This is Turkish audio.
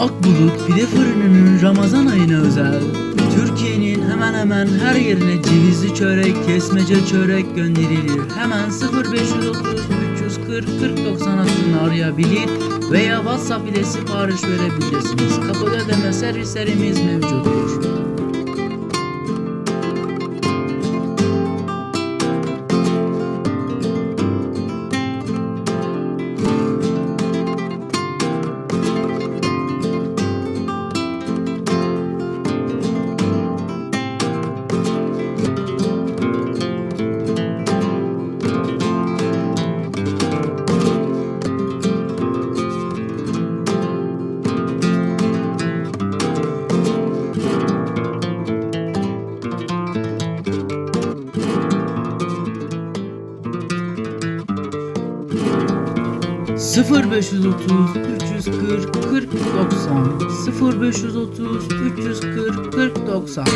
Akbulut Pide Fırını'nın Ramazan ayına özel Türkiye'nin hemen hemen her yerine cevizli çörek, kesmece çörek gönderilir. Hemen 0530 340 4090 hattını arayabilir veya WhatsApp ile sipariş verebilirsiniz. Kapıda ödeme servislerimiz mevcuttur. Sıfır 530 340 40 90 0530 340 40 90